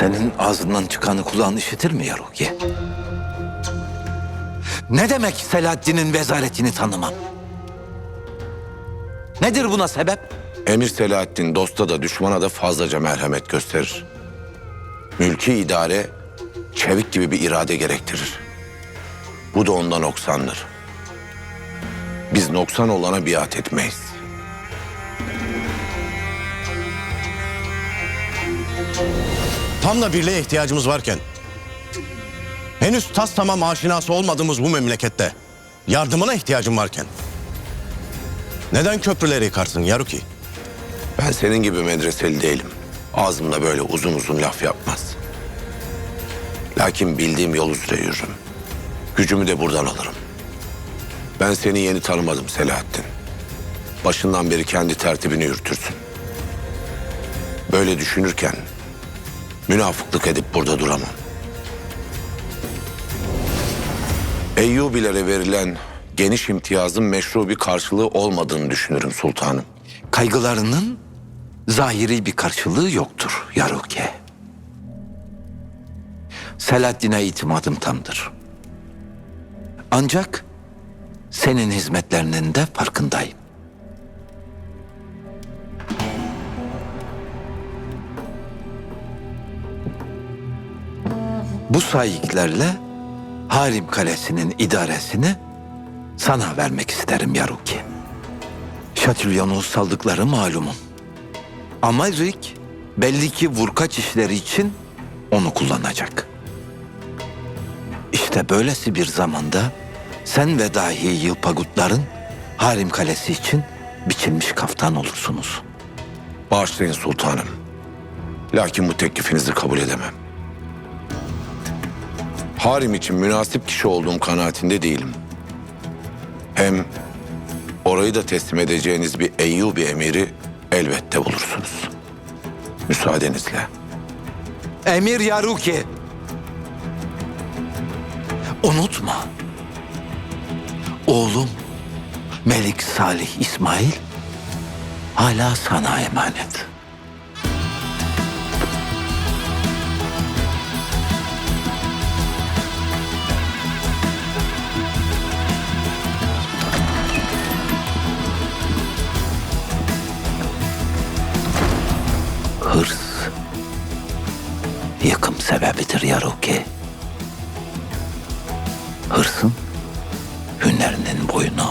Senin ağzından çıkanı kulağın işitir mi Yaruki? Ne demek Selahaddin'in vezaretini tanımam? Nedir buna sebep? Emir Selahaddin dosta da düşmana da fazlaca merhamet gösterir. Mülki idare çevik gibi bir irade gerektirir. Bu da ondan noksandır. Biz noksan olana biat etmeyiz. Tam da birliğe ihtiyacımız varken, henüz tas tamam aşinası olmadığımız bu memlekette yardımına ihtiyacım varken, neden köprüleri yıkarsın Yaruki? Ben senin gibi medreseli değilim. Ağzımda böyle uzun uzun laf yapmaz. Lakin bildiğim yol üzere yürürüm. Gücümü de buradan alırım. Ben seni yeni tanımadım Selahattin. Başından beri kendi tertibini yürütürsün. Böyle düşünürken münafıklık edip burada duramam. Eyyubilere verilen geniş imtiyazın meşru bir karşılığı olmadığını düşünürüm sultanım. Kaygılarının zahiri bir karşılığı yoktur Yaruki. Selahaddin'e itimadım tamdır. Ancak senin hizmetlerinin de farkındayım. Bu sayıklarla Harim Kalesi'nin idaresini sana vermek isterim Yaruki. Şatilyon'u saldıkları malumum. Ama Rick belli ki vurkaç işleri için onu kullanacak. İşte böylesi bir zamanda sen ve dahi Yılpagutların Harim Kalesi için biçilmiş kaftan olursunuz. Bağışlayın sultanım. Lakin bu teklifinizi kabul edemem. Harim için münasip kişi olduğum kanaatinde değilim. Hem orayı da teslim edeceğiniz bir Eyyubi emiri elbette bulursunuz. Müsaadenizle. Emir Yaruki. Unutma. Oğlum Melik Salih İsmail hala sana emanet. Hırs yıkım sebebidir Yaruki. Hırsın hünerinin boyunu.